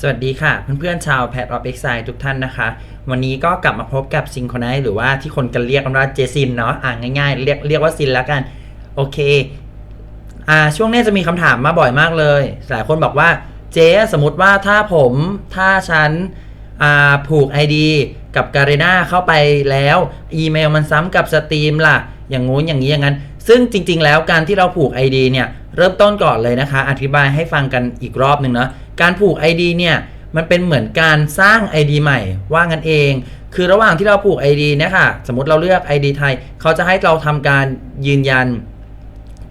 สวัสดีค่ะ เพื่อนๆชาวแพทออฟเอ็กไซทุกท่านนะคะ วันนี้ก็กลับมาพบกับซิงค o น i หรือว่าที่คนกันเรียกกันว่าเจซินเนาะอ่านง่ายๆ เรียกเรียกว่าซินแล้วกัน โอเคอ่าช่วงนี้จะมีคำถามมาบ่อยมากเลย หลายคนบอกว่าเจ๊สมมติว่าถ้าผมถ้าฉันอ่าผูก ID กับการ e นาเข้าไปแล้ว อีเมลมันซ้ำกับสตรีมล่ะ อย่างงู้นอย่างนี้อย่างนั้น ซึ่งจริง ๆ แล้วการที่เราผูก ID เนี่ย เริ่มต้นก่อนเลยนะคะ อธิบายให้ฟังกันอีกรอบหนึ่งเนาะการผูก ID เนี่ยมันเป็นเหมือนการสร้าง ID ใหม่ว่างันเอง คือระหว่างที่เราผูก ID เนี่ยค่ะสมมติเราเลือก ID ไทย เขาจะให้เราทำการยืนยัน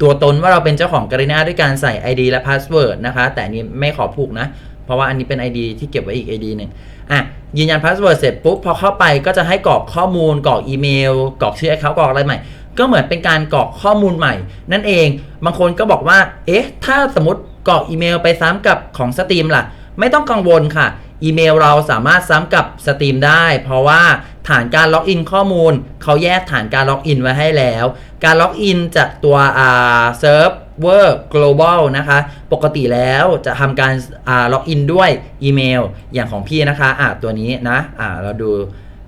ตัวตนว่าเราเป็นเจ้าของการ e นาด้วยการใส่ ID และ Password นะคะ แต่นี้ไม่ขอผูกนะ เพราะว่าอันนี้เป็น ID ที่เก็บไว้อีก ID หนึ่งอะยืนยัน Password เสร็จปุ๊บพอเข้าไปก็จะให้กรอกข้อมูลกรอกอีเมลกรอกชื่อ account กรอกอะไรใหม่ ก็เหมือนเป็นการกรอกข้อมูลใหม่ นั่นเอง บางคนก็บอกว่า เอ๊ะ ถ้าสมมติกรอกอีเมลไปซ้ำกับของสตรีมล่ะ ไม่ต้องกังวลค่ะ อีเมลเราสามารถซ้ำกับสตรีมได้ เพราะว่าฐานการล็อกอินข้อมูล เขาแยกฐานการล็อกอินไว้ให้แล้ว การล็อกอินจากตัวอ่าเซิร์ฟเวอร์ global นะคะ ปกติแล้วจะทำการอ่าล็อกอินด้วยอีเมล อย่างของพี่นะคะอ่าตัวนี้นะอ่าเราดู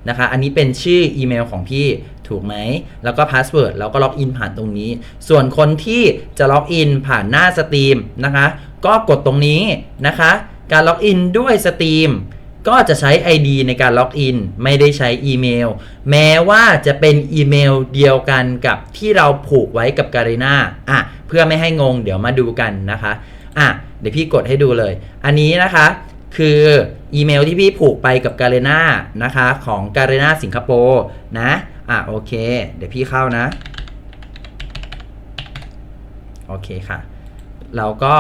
นะคะ อันนี้เป็นชื่ออีเมลของพี่ถูกไหม แล้วก็พาสเวิร์ดเราก็ล็อกอินผ่านตรงนี้ ส่วนคนที่จะล็อกอินผ่านหน้าสตรีมนะคะ ก็กดตรงนี้นะคะ การล็อกอินด้วยสตรีมก็จะใช้ ID ในการล็อกอินไม่ได้ใช้อีเมล แม้ว่าจะเป็นอีเมลเดียวกันกับที่เราผูกไว้กับการ e นาอะ เพื่อไม่ให้งงเดี๋ยวมาดูกันนะคะ อะ เดี๋ยวพี่กดให้ดูเลย อันนี้นะคะ คืออีเมลที่พี่ผูกไปกับการ e นานะคะของการ e นาสิงคโปร์นะอะโอเค เดี๋ยวพี่เข้านะ โอเคค่ะ เราก็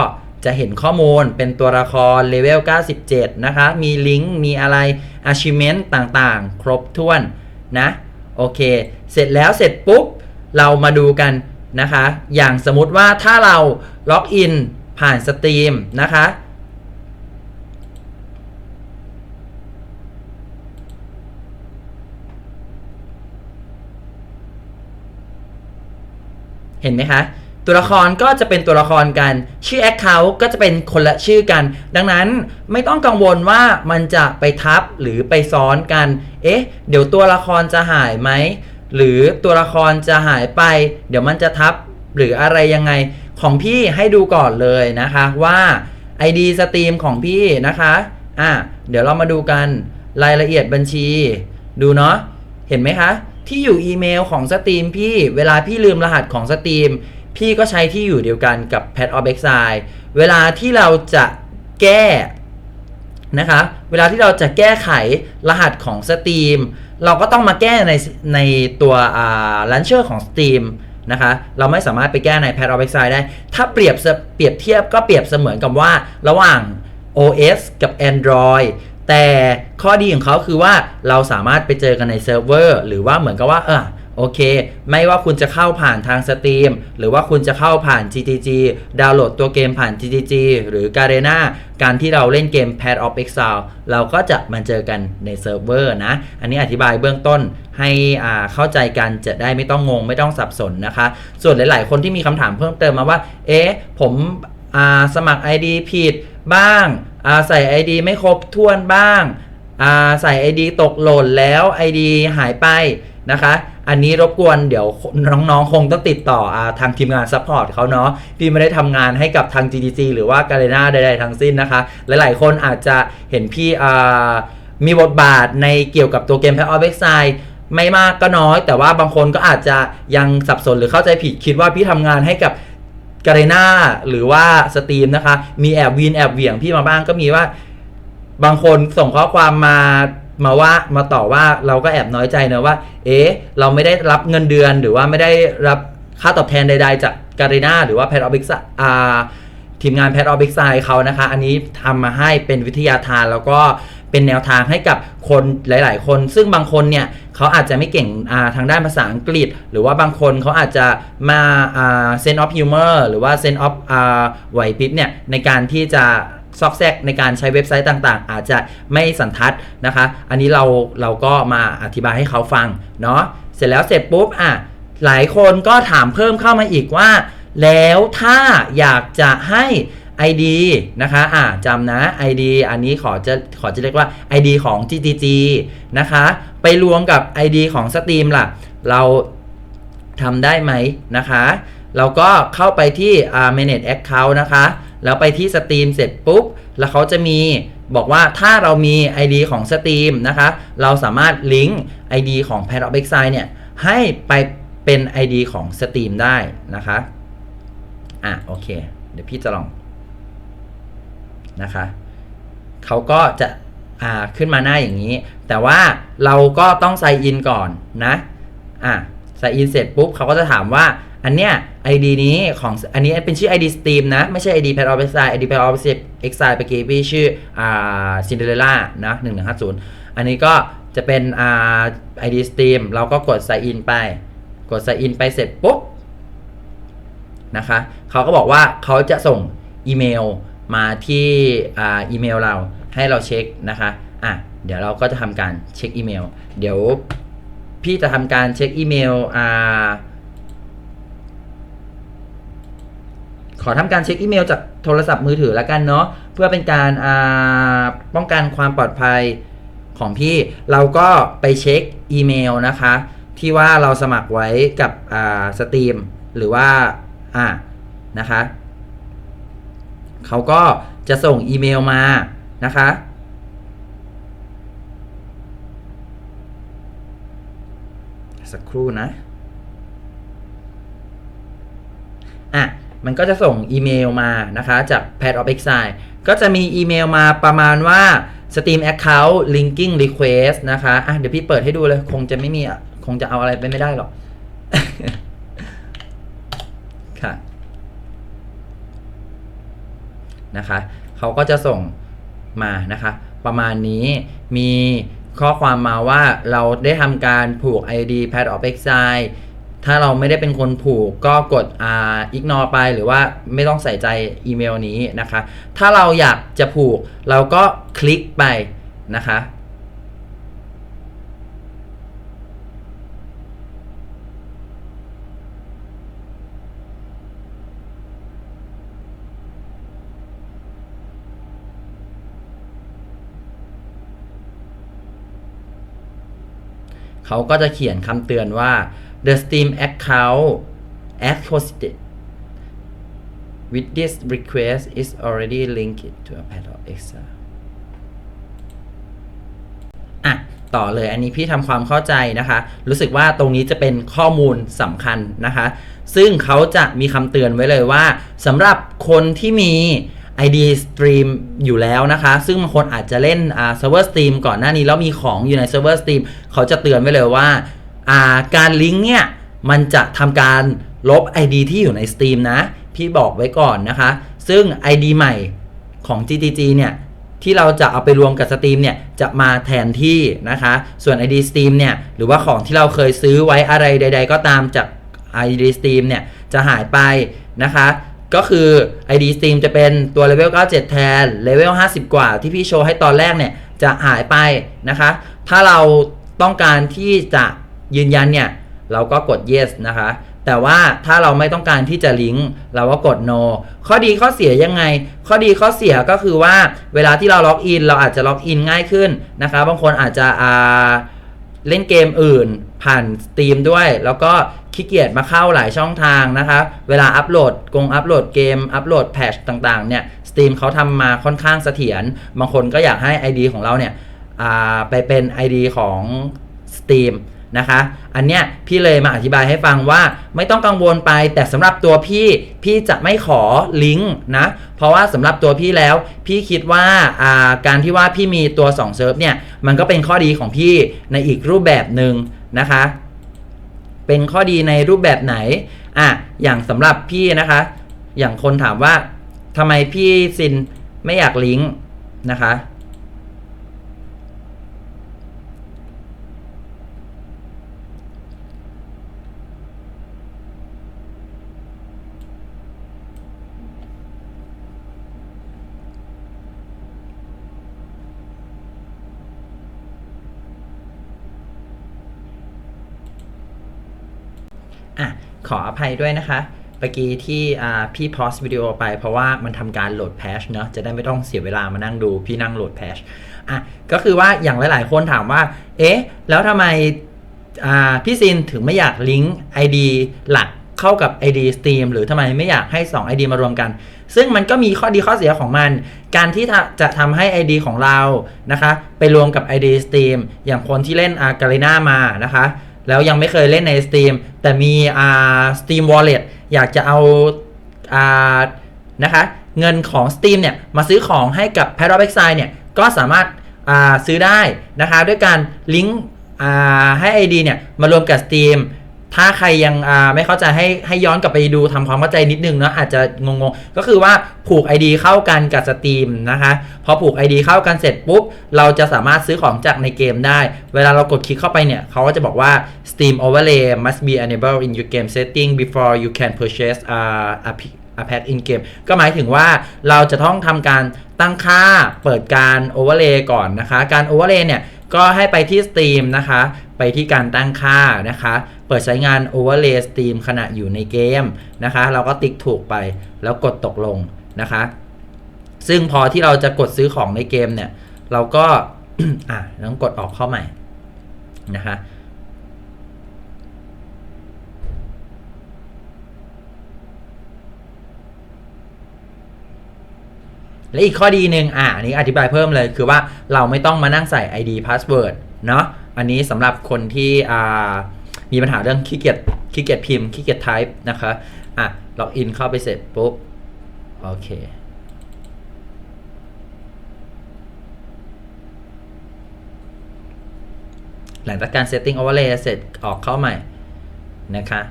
จะเห็นข้อมูลเป็นตัวละครเลเวล 97 นะคะ มีลิงก์ มีอะไร achievement ต่างๆ ครบถ้วนนะ โอเค เสร็จแล้วเสร็จปุ๊บ เรามาดูกันนะคะ อย่างสมมุติว่าถ้าเราล็อกอินผ่านสตรีมนะคะ เห็นไหมคะตัวละครก็จะเป็นตัวละครกัน ชื่อ Account ก็จะเป็นคนละชื่อกัน ดังนั้นไม่ต้องกังวลว่ามันจะไปทับหรือไปซ้อนกัน เอ๊ะ เดี๋ยวตัวละครจะหายไหม หรือตัวละครจะหายไป เดี๋ยวมันจะทับหรืออะไรยังไง ของพี่ให้ดูก่อนเลยนะคะว่า ID สตรีมของพี่นะคะ อะ เดี๋ยวเรามาดูกันรายละเอียดบัญชี ดูเนาะ เห็นไหมคะ ที่อยู่อีเมลของสตรีมพี่เวลาพี่ลืมรหัสของสตรีมพี่ก็ใช้ที่อยู่เดียวกันกับ Pad of Exile เวลาที่เราจะแก้นะคะเวลาที่เราจะแก้ไขรหัสของสตรีมเราก็ต้องมาแก้ในในตัวอ่า launcher ของ Steam นะคะเราไม่สามารถไปแก้ใน Pad of Exile ได้ ถ้าเปรียบเสเปรียบเทียบก็เปรียบเสมือนกับว่าระหว่าง OS กับ Android แต่ข้อดีของเขาคือว่าเราสามารถไปเจอกันในเซิร์ฟเวอร์หรือว่าเหมือนกับว่าเออโอเค ไม่ว่าคุณจะเข้าผ่านทางสตรีมหรือว่าคุณจะเข้าผ่าน GTG ดาวน์โหลดตัวเกมผ่าน GTG หรือ Garena การที่เราเล่นเกม Pad of Exile เราก็จะมาเจอกันในเซิร์ฟเวอร์นะ อันนี้อธิบายเบื้องต้นให้อ่าเข้าใจกันจะได้ไม่ต้องงงไม่ต้องสับสนนะคะ ส่วนหลาย ๆ คนที่มีคำถามเพิ่มเติมมาว่า เอ๊ะ ผมอ่าสมัคร ID ผิดบ้าง ใส่ ID ไม่ครบถ้วนบ้างอ่าใส่ ID ตกหล่นแล้ว ID หายไปนะคะ อันนี้รบกวนเดี๋ยวน้องๆ คงต้องติดต่ออทางทีมงานซัพพอร์ตเขาเนาะพี่ไม่ได้ทำงานให้กับทาง GDG หรือว่า g a r e n a ใดๆทั้งสิ้นนะคะ หลายๆ คนอาจจะเห็นพี่มีบทบาทในเกี่ยวกับตัวเกม Path of Exile ไม่มากก็น้อย แต่ว่าบางคนก็อาจจะยังสับสนหรือเข้าใจผิดคิดว่าพี่ทำงานให้กับ ก a r e n a หรือว่าสตรีมนะคะ มีแอบวีนแอบเหวี่ยงพี่มาบ้างก็มีว่า บางคนส่งข้อความมามาว่ามาต่อว่าเราก็แอบน้อยใจนะว่า เอ๊ะเราไม่ได้รับเงินเดือนหรือว่าไม่ได้รับค่าตอบแทนใด ๆ จากการีนาหรือว่าแพทออบิกซ์อ่าทีมงานแพทออบิกไซเขานะคะ อันนี้ทำมาให้เป็นวิทยาทานแล้วก็ เป็นแนวทางให้กับคนหลาย ๆ คน ซึ่งบางคนเนี่ยเขาอาจจะไม่เก่งาทางด้านภาษาอังกฤษ หรือว่าบางคนเขาอาจจะมาเซนออฟฮิวเมอร์หรือว่าเซนออฟไหวพริบเนี่ยในการที่จะซอกแซกในการใช้เว็บไซต์ต่างๆ อาจจะไม่สันทัดนะคะ อันนี้เราเราก็มาอธิบายให้เขาฟังเนาะเสร็จแล้วเสร็จปุ๊บอะหลายคนก็ถามเพิ่มเข้ามาอีกว่า แล้วถ้าอยากจะให้ ID นะคะอ่าจำนะ ID อันนี้ขอจะขอจะเรียกว่า ID ของ GTG นะคะ ไปรวมกับ ID ของ Steam ล่ะ เราทำได้ไหมนะคะเราก็เข้าไปที่อ่า manage account นะคะ แล้วไปที่ Steam เสร็จปุ๊บ แล้วเขาจะมีบอกว่าถ้าเรามี ID ของ Steam นะคะ เราสามารถลิงก์ ID ของ p a d of Exile เนี่ยให้ไปเป็น ID ของ Steam ได้นะคะ อะโอเค เดี๋ยวพี่จะลอง นะคะเขาก็จะอ่าขึ้นมาหน้าอย่างนี้ แต่ว่าเราก็ต้องไซอินก่อนนะอะไซอินเสร็จปุ๊บเขาก็จะถามว่าอันเนี้ย ID นี้ของอันนี้เป็นชื่อ ID Steam นะ ไม่ใช่ ID Pad of Exile ID Pad of Exile ไปเกพี่ชื่ออ่า Cinderella นะ1150อันนี้ก็จะเป็นอ่า ID Steam เราก็กด Sign in ไป กด Sign in ไปเสร็จปุ๊บนะคะเขาก็บอกว่าเขาจะส่งอีเมล มาที่อีเมลเราให้เราเช็คนะคะอะเดี๋ยวเราก็จะทำการเช็คอีเมล เดี๋ยวพี่จะทำการเช็คอีเมลอ่าขอทำการเช็คอีเมลจากโทรศัพท์มือถือแล้วกันเนาะเพื่อเป็นการอ่าป้องกันความปลอดภัยของพี่เราก็ไปเช็คอีเมลนะคะ ที่ว่าเราสมัครไว้กับอ่าสตรีมหรือว่าอ่านะคะ เขาก็จะส่งอีเมลมานะคะ สักครู่นะอะมันก็จะส่งอีเมลมานะคะจาก Pad of Exile ก็จะมีอีเมลมาประมาณว่า Steam Account Linking Request นะคะ อะ เดี๋ยวพี่เปิดให้ดูเลย คงจะไม่มีอะคงจะเอาอะไรไปไม่ได้หรอก ค่ะ นะคะเขาก็จะส่งมานะคะ ประมาณนี้มีข้อความมาว่าเราได้ทำการผูก ID Pad of Exile ถ้าเราไม่ได้เป็นคนผูกก็กดอ่า ignore ไปหรือว่าไม่ต้องใส่ใจอีเมลนี้นะคะ ถ้าเราอยากจะผูกเราก็คลิกไปนะคะ เขาก็จะเขียนคำเตือนว่า the Steam account associated with this request is already linked to a pad of Excel อะ ต่อเลยอันนี้พี่ทำความเข้าใจนะคะ รู้สึกว่าตรงนี้จะเป็นข้อมูลสำคัญนะคะ ซึ่งเขาจะมีคำเตือนไว้เลยว่าสำหรับคนที่มี ID Stream อยู่แล้วนะคะ ซึ่งบางคนอาจจะเล่นอ่า Server Steam ก่อนหน้านี้แล้วมีของอยู่ใน Server Steam เขาจะเตือนไว้เลยว่าอ่าการลิงก์เนี่ย มันจะทำการลบ ID ที่อยู่ใน Steam นะ พี่บอกไว้ก่อนนะคะ ซึ่ง ID ใหม่ของ GTG เนี่ย ที่เราจะเอาไปรวมกับ Steam เนี่ย จะมาแทนที่นะคะ ส่วน ID Steam เนี่ย หรือว่าของที่เราเคยซื้อไว้อะไรใด ๆ ก็ตามจาก ID Steam เนี่ย จะหายไปนะคะ ก็คือ ID Steam จะเป็นตัว Level 97 แทน Level 50 กว่าที่พี่โชว์ให้ตอนแรกเนี่ย จะหายไปนะคะ ถ้าเราต้องการที่จะยืนยันเนี่ย เราก็กด yes นะคะ แต่ว่าถ้าเราไม่ต้องการที่จะลิงก์เราก็กด no ข้อดีข้อเสียยังไง ข้อดีข้อเสียก็คือว่าเวลาที่เราล็อกอิน เราอาจจะล็อกอินง่ายขึ้นนะคะ บางคนอาจจะอ่า เล่นเกมอื่น ผ่านสตรีมด้วย แล้วก็ขี้เกียจมาเข้าหลายช่องทางนะคะเวลาอัปโหลดกงอัปโหลดเกม อัปโหลดแพทชต่างๆเนี่ยสตรีมเขาทำมาค่อนข้างเสถียรบางคนก็อยากให้ ID ของเราเนี่ยไปเป็น ID ของสตรีม นะคะ อันเนี้ยพี่เลยมาอธิบายให้ฟังว่าไม่ต้องกังวลไป แต่สำหรับตัวพี่พี่จะไม่ขอลิงก์นะ เพราะว่าสำหรับตัวพี่แล้ว พี่คิดว่าาการที่ว่าพี่มีตัว2เซิร์ฟเนี่ยมันก็เป็นข้อดีของพี่ในอีกรูปแบบหนึ่งนะคะ เป็นข้อดีในรูปแบบไหนอะอย่างสำหรับพี่นะคะ อย่างคนถามว่าทำไมพี่ซินไม่อยากลิงก์นะคะ อะขออภัยด้วยนะคะเมื่อกี้ที่พี่พอสวิดีโอไปเพราะว่ามันทำการโหลดแพชเนอะจะได้ไม่ต้องเสียเวลามานั่งดูพี่นั่งโหลดแพชอะก็คือว่าอย่างหลาย ๆ คนถามว่า เอ๊ะ แล้วทำไมพี่ซินถึงไม่อยากลิงก์ ID หลักเข้ากับ ID Steam หรือทำไมไม่อยากให้ 2 ID มารวมกัน ซึ่งมันก็มีข้อดีข้อเสียของมัน การที่จะทำให้ ID ของเรานะคะ ไปรวมกับ ID Steam อย่างคนที่เล่นอาการ i นามานะคะ แล้วยังไม่เคยเล่นใน Steam แต่มีอ่า Steam Wallet อยากจะเอาอ่านะคะเงินของ Steam เนี่ยมาซื้อของให้กับ p a r a d o x i เนี่ยก็สามารถอ่าซื้อได้นะคะด้วยการลิงก์อ่าให้ ID เนี่ยมารวมกับ Steam ถ้าใครยังไม่เข้าใจให้ให้ย้อนกลับไปดูทำความเข้าใจนิดนึงเนาะอาจจะงงๆ ก็คือว่าผูก ID เข้ากันกับ Steam นะคะพอผูก ID เข้ากันเสร็จปุ๊บ เราจะสามารถซื้อของจากในเกมได้ เวลาเรากดคลิกเข้าไปเนี่ย เขาก็จะบอกว่า Steam overlay must be enabled in your game setting before you can purchase a a a pack in game ก็หมายถึงว่าเราจะต้องทำการตั้งค่าเปิดการ overlay ก่อนนะคะ การ overlay เนี่ยก็ให้ไปที่ Steam นะคะ ไปที่การตั้งค่านะคะ เปิดใช้งาน overlay Steam ขณะอยู่ในเกมนะคะ เราก็ติ๊กถูกไปแล้วกดตกลงนะคะ ซึ่งพอที่เราจะกดซื้อของในเกมเนี่ย เราก็อะต้องกดออกเข้าใหม่นะคะและอีกข้อดีหนึ่งอะนนี้อธิบายเพิ่มเลยคือว่าเราไม่ต้องมานั่งใส่ ID password เนาะอันนี้สำหรับคนที่มีปัญหาเรื่องขี้เกียจขี้เกียจพิมพ์ขี้เกียจ type นะคะอะล็อกอินเข้าไปเสร็จปุ๊บ โอเคหลังจากการ setting overlay เสร็จออกเข้าใหม่นะคะ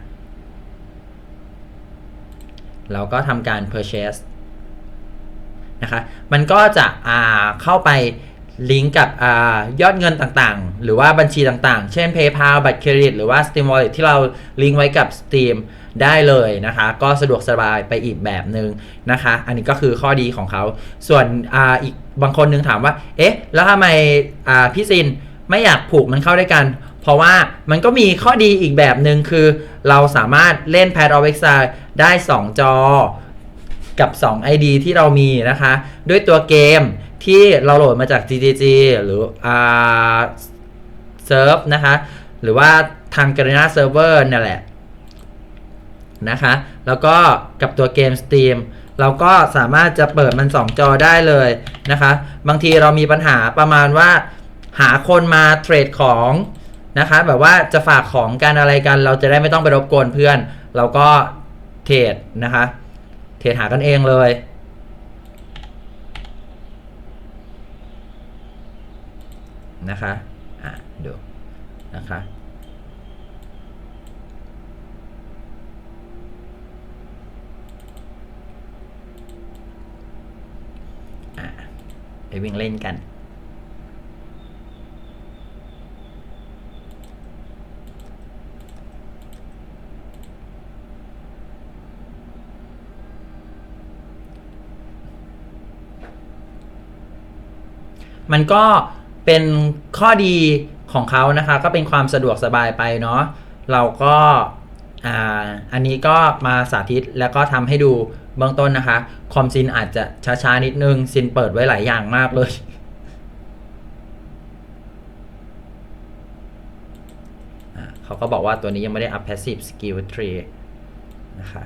เราก็ทำการ purchase นะคะ มันก็จะอ่าเข้าไป ลิงก์กับอยอดเงินต่างๆ หรือว่าบัญชีต่างๆ เช่น PayPal บัตรเครดิต หรือว่า Steam Wallet ที่เราลิงก์ไว้กับ Steam ได้เลยนะคะ ก็สะดวกสบายไปอีกแบบหนึ่งนะคะ อันนี้ก็คือข้อดีของเขา ส่วนออีกบางคนนึงถามว่า เอ๊ะ แล้วทำไมพี่ซินไม่อยากผูกมันเข้าด้วยกัน เพราะว่ามันก็มีข้อดีอีกแบบหนึ่งคือ เราสามารถเล่น Pad of Exile ได้ 2 จอ กับ 2 ID ที่เรามีนะคะ ด้วยตัวเกม ที่เราโหลดมาจาก GGG หรืออ่าเซิร์ฟนะคะ หรือว่าทาง Garena Server นั่แหละนะคะ แล้วก็กับตัวเกม Steam เราก็สามารถจะเปิดมัน 2 จอได้เลยนะคะ บางทีเรามีปัญหาประมาณว่า หาคนมาเทรดของนะคะ แบบว่าจะฝากของกันอะไรกัน เราจะได้ไม่ต้องไปรบกวนเพื่อน เราก็เทรดนะคะ เทรดหากันเองเลย นะคะ อะดูนะคะอะไปวิ่งเล่นกัน มันก็ เป็นข้อดีของเขานะคะก็เป็นความสะดวกสบายไปเนาะเราก็อ่าอันนี้ก็มาสาธิตแล้วก็ทำให้ดูเบื้องต้นนะคะ คอมซินอาจจะช้าๆนิดนึง ซินเปิดไว้หลายอย่างมากเลย เขาก็บอกว่าตัวนี้ยังไม่ได้ up passive skill tree นะคะ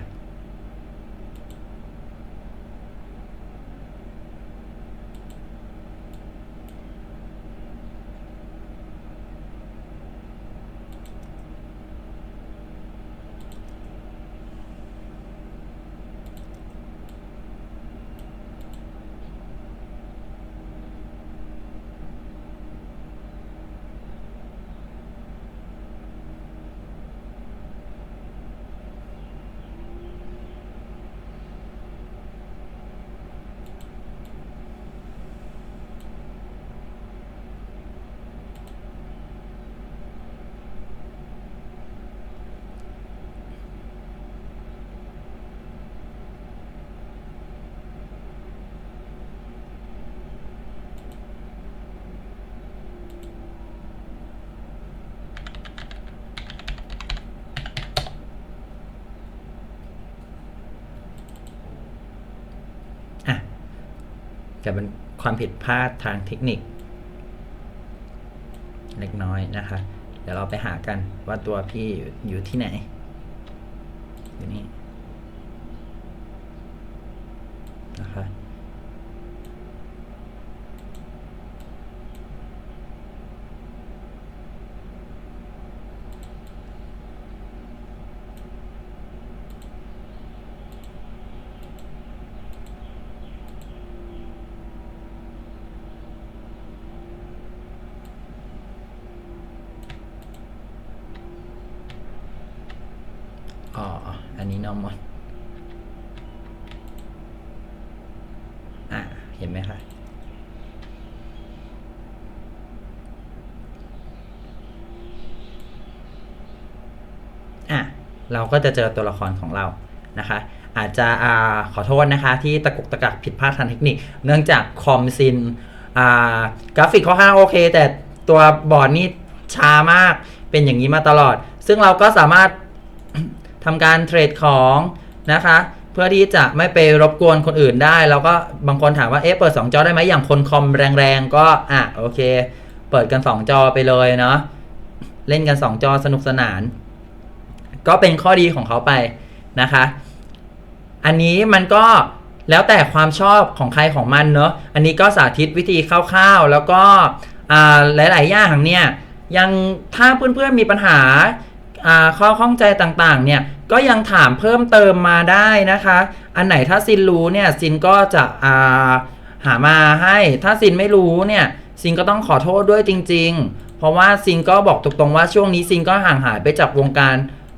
อ จะเป็นความผิดพลาดทางเทคนิค เล็กน้อยนะคะ เดี๋ยวเราไปหากันว่าตัวพี่อยู่ที่ไหน อยู่นี่นะคะ อ๋อ อันนี้นอร์มอนอะ เห็นไหมคะอะ เราก็จะเจอตัวละครของเรานะคะ อาจจะอ่าขอโทษนะคะ ที่ตะกุกตะกักผิดพลาดทางเทคนิค เนื่องจากคอมซินอ่ากราฟิกค่อนข้าโอเค แต่ตัวบอร์ดนี่ช้ามากเป็นอย่างนี้มาตลอด ซึ่งเราก็สามารถ ทำการเทรดของนะคะ เพื่อที่จะไม่ไปรบกวนคนอื่นได้ แล้วก็บางคนถามว่าเอ๊ะเปิด 2 จอได้ไหมอย่างคนคอมแรงๆก็อะโอเค เปิดกัน 2 จอไปเลยเนาะเล่นกัน 2 จอสนุกสนาน ก็เป็นข้อดีของเขาไปนะคะ อันนี้มันก็แล้วแต่ความชอบของใครของมันเนอะอันนี้ก็สาธิตวิธีคร่าวๆ แล้วก็อ่าหลายๆอย่างเนี่ยยังถ้าเพื่อนๆมีปัญหา ข้อข้องใจต่างๆ เนี่ยก็ยังถามเพิ่มเติมมาได้นะคะ อันไหนถ้าซินรู้เนี่ยซินก็จะาหามาให้ถ้าซินไม่รู้เนี่ยซินก็ต้องขอโทษด้วยจริง ๆ เพราะว่าซินก็บอกตรงๆว่าช่วงนี้ซินก็ห่างหายไปจากวงการ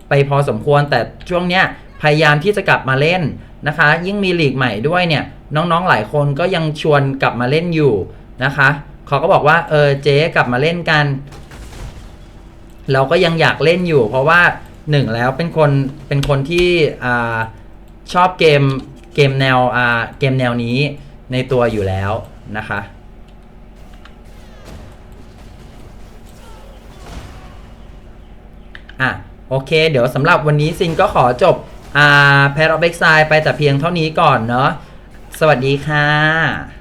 ไปพอสมควร แต่ช่วงเนี้ยพยายามที่จะกลับมาเล่นนะคะ ยิ่งมีลีกใหม่ด้วยเนี่ยน้องๆหลายคนก็ยังชวนกลับมาเล่นอยู่นะคะเขาก็บอกว่าเออเจ๊กลับมาเล่นกัน เราก็ยังอยากเล่นอยู่ เพราะว่าหนึ่งแล้วเป็นคนเป็นคนที่อ่าชอบเกมเกมแนวอ่าเกมแนวนี้ในตัวอยู่แล้วนะคะอะโอเค เดี๋ยวสำหรับวันนี้ซินก็ขอจบอ่าแพรอเบ็กไซไปแต่เพียงเท่านี้ก่อนเนาะสวัสดีค่ะ